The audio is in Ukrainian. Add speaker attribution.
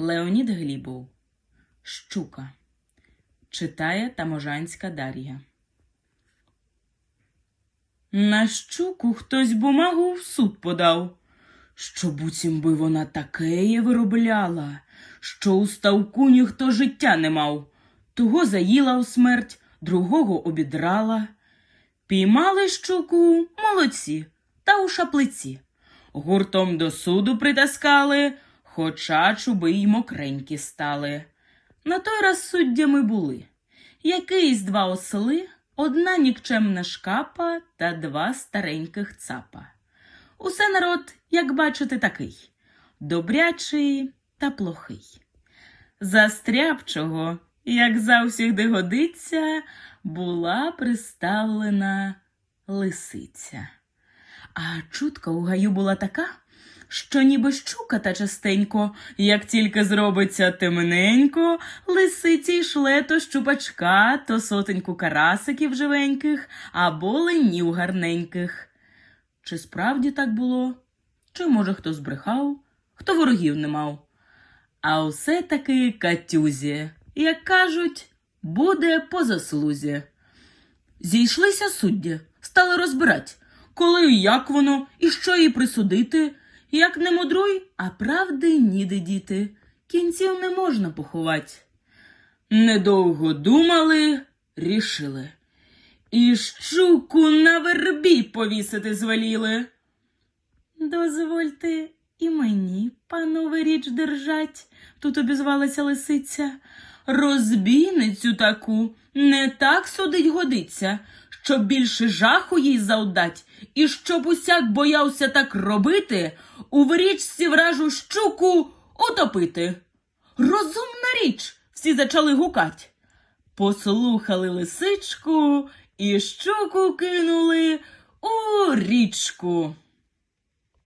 Speaker 1: Леонід Глібов. Щука. Читає Таможанська Дар'я. На щуку хтось бумагу в суд подав, що буцім би вона такеє виробляла, що у ставку ніхто життя не мав. Того заїла у смерть, другого обідрала. Піймали щуку молодці та у шаплиці. Гуртом до суду притаскали, хоча чуби й мокренькі стали. На той раз суддями були якийсь два осли, одна нікчемна шкапа та два стареньких цапа. Усе народ, як бачите, такий добрячий та плохий. Застрябчого, як завсігди годиться, була приставлена лисиця. А чутка у гаю була така, що ніби щука та частенько, як тільки зробиться темненько, лисиці й шле то щупачка, то сотеньку карасиків живеньких або ленів гарненьких. Чи справді так було? Чи, може, хто збрехав, хто ворогів не мав? А усе таки катюзі, як кажуть, буде по заслузі. Зійшлися судді, стали розбирати, коли і як воно, і що їй присудити. Як не мудруй, а правди ніде діти. Кінців не можна поховати. Недовго думали, рішили. І щуку на вербі повісити звеліли. Дозвольте і мені, панове, річ держать, тут обізвалася лисиця. Розбійницю таку не так судить годиться, щоб більше жаху їй завдать, і щоб усяк боявся так робити, у в річці вражу щуку утопити. Розумна річ, всі зачали гукать. Послухали лисичку і щуку кинули у річку.